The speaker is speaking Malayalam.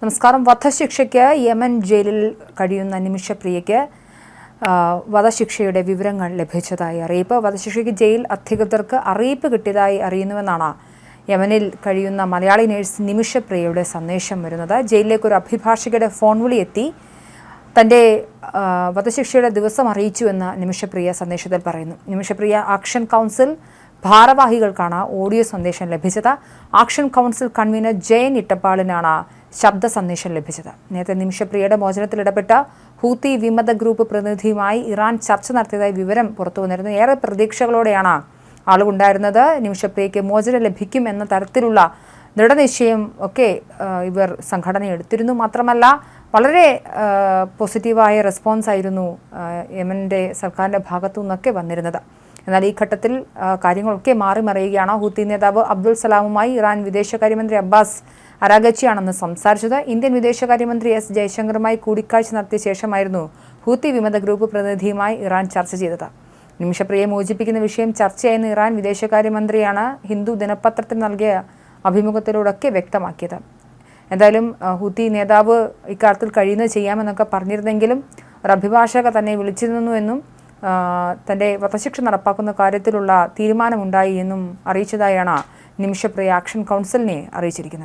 നമസ്കാരം. വധശിക്ഷയ്ക്ക് യമൻ ജയിലിൽ കഴിയുന്ന നിമിഷപ്രിയയ്ക്ക് വധശിക്ഷയുടെ വിവരങ്ങൾ ലഭിച്ചതായി അറിയിപ്പ്. വധശിക്ഷയ്ക്ക് ജയിൽ അധികൃതർക്ക് അറിയിപ്പ് കിട്ടിയതായി അറിയുന്നുവെന്നാണ് യമനിൽ കഴിയുന്ന മലയാളി നേഴ്സ് നിമിഷപ്രിയയുടെ സന്ദേശം വരുന്നത്. ജയിലിലേക്ക് ഒരു അഭിഭാഷകയുടെ ഫോൺ വിളി എത്തി. തന്റെ വധശിക്ഷയുടെ ദിവസം അറിയിച്ചുവെന്ന് നിമിഷപ്രിയ സന്ദേശത്തിൽ പറയുന്നു. നിമിഷപ്രിയ ആക്ഷൻ കൗൺസിൽ ഭാരവാഹികൾക്കാണ് ഓഡിയോ സന്ദേശം ലഭിച്ചത്. ആക്ഷൻ കൗൺസിൽ കൺവീനർ ജയൻ ഇട്ടപ്പാളിനാണ് ശബ്ദ സന്ദേശം ലഭിച്ചത്. നേരത്തെ നിമിഷപ്രിയയുടെ മോചനത്തിൽ ഇടപെട്ട ഹൂത്തി വിമത ഗ്രൂപ്പ് പ്രതിനിധിയുമായി ഇറാൻ ചർച്ച നടത്തിയതായി വിവരം പുറത്തു വന്നിരുന്നു ഏറെ പ്രതീക്ഷകളോടെയാണ് ആളുണ്ടായിരുന്നത്. നിമിഷപ്രിയയ്ക്ക് മോചനം ലഭിക്കും എന്ന തരത്തിലുള്ള ദൃഢനിശ്ചയം ഒക്കെ ഇവർ സംഘടന എടുത്തിരുന്നു. മാത്രമല്ല വളരെ പോസിറ്റീവായ റെസ്പോൺസ് ആയിരുന്നു യമന്റെ സർക്കാരിന്റെ ഭാഗത്തു നിന്നൊക്കെ വന്നിരുന്നത്. എന്നാൽ ഈ ഘട്ടത്തിൽ കാര്യങ്ങളൊക്കെ മാറി മറിയുകയാണ് ഹൂത്തി നേതാവ് അബ്ദുൾ സലാമുമായി ഇറാൻ വിദേശകാര്യമന്ത്രി അബ്ബാസ് അരാഗച്ചിയാണെന്ന് സംസാരിച്ചത്. ഇന്ത്യൻ വിദേശകാര്യമന്ത്രി എസ് ജയശങ്കറുമായി കൂടിക്കാഴ്ച നടത്തിയ ശേഷമായിരുന്നു ഹൂത്തി വിമത ഗ്രൂപ്പ് പ്രതിനിധിയുമായി ഇറാൻ ചർച്ച ചെയ്തത്. നിമിഷപ്രിയെ മോചിപ്പിക്കുന്ന വിഷയം ചർച്ചയായെന്ന് ഇറാൻ വിദേശകാര്യമന്ത്രിയാണ് ഹിന്ദു ദിനപത്രത്തിന് നൽകിയ അഭിമുഖത്തിലൂടെയൊക്കെ വ്യക്തമാക്കിയത്. എന്തായാലും ഹൂത്തി നേതാവ് ഇക്കാര്യത്തിൽ കഴിയുന്നത് ചെയ്യാമെന്നൊക്കെ പറഞ്ഞിരുന്നെങ്കിലും ഒരു അഭിഭാഷക തന്നെ വിളിച്ചിരുന്നുവെന്നും ആ, തന്റെ വധശിക്ഷ നടപ്പാക്കുന്ന കാര്യത്തിലുള്ള തീരുമാനമുണ്ടായി എന്നും അറിയിച്ചതായാണ് നിമിഷപ്രിയ ആക്ഷൻ കൗൺസിലിനെ അറിയിച്ചിരിക്കുന്നത്.